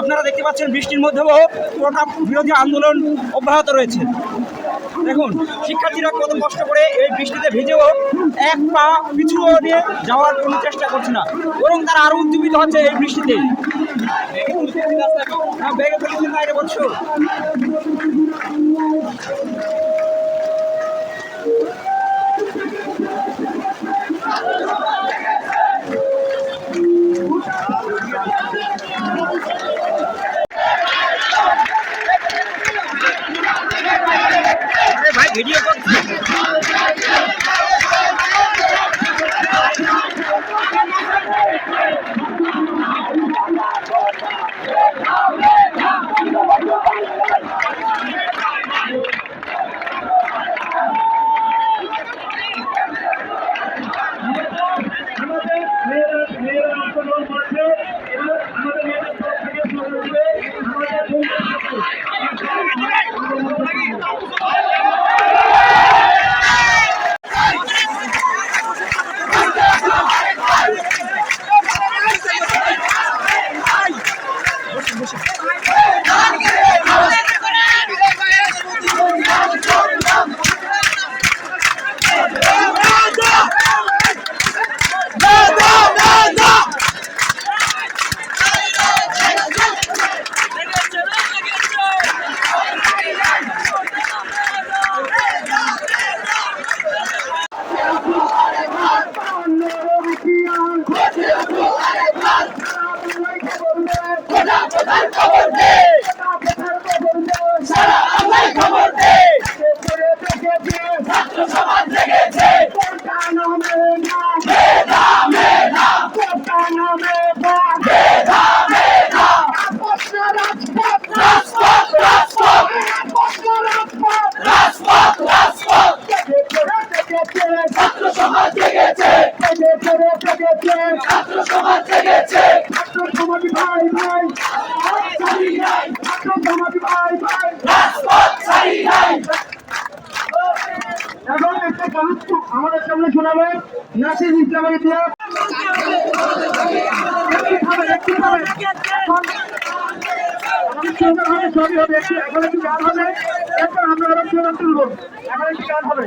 আপনারা দেখতে পাচ্ছেন বৃষ্টির মধ্যেও পুরোটা বিরোধী আন্দোলন অব্যাহত রয়েছে। দেখুন শিক্ষার্থীরা কত কষ্ট করে এই বৃষ্টিতে ভিজেও এক পা পিছু নিয়ে যাওয়ার কোনো চেষ্টা করছে না। বরং তারা আরও উদ্দীপিত হচ্ছে এই বৃষ্টিতে। হ্যাঁ, বাইরে বলছো আরে ছাত্র সমাজ জেগেছে ভাই ভাই সমাজ ভাই ভাই রাজপথ ছাড়ি নাই। এখন একটা গান আমাদের সামনে শোনাবে নাসির ইসলামের ইতিহাস সুন্দরভাবে ছবি হবে এখন একটু গান হবে এরপর আমরা রক্ষণ তুলবো এখন একটু গান হবে।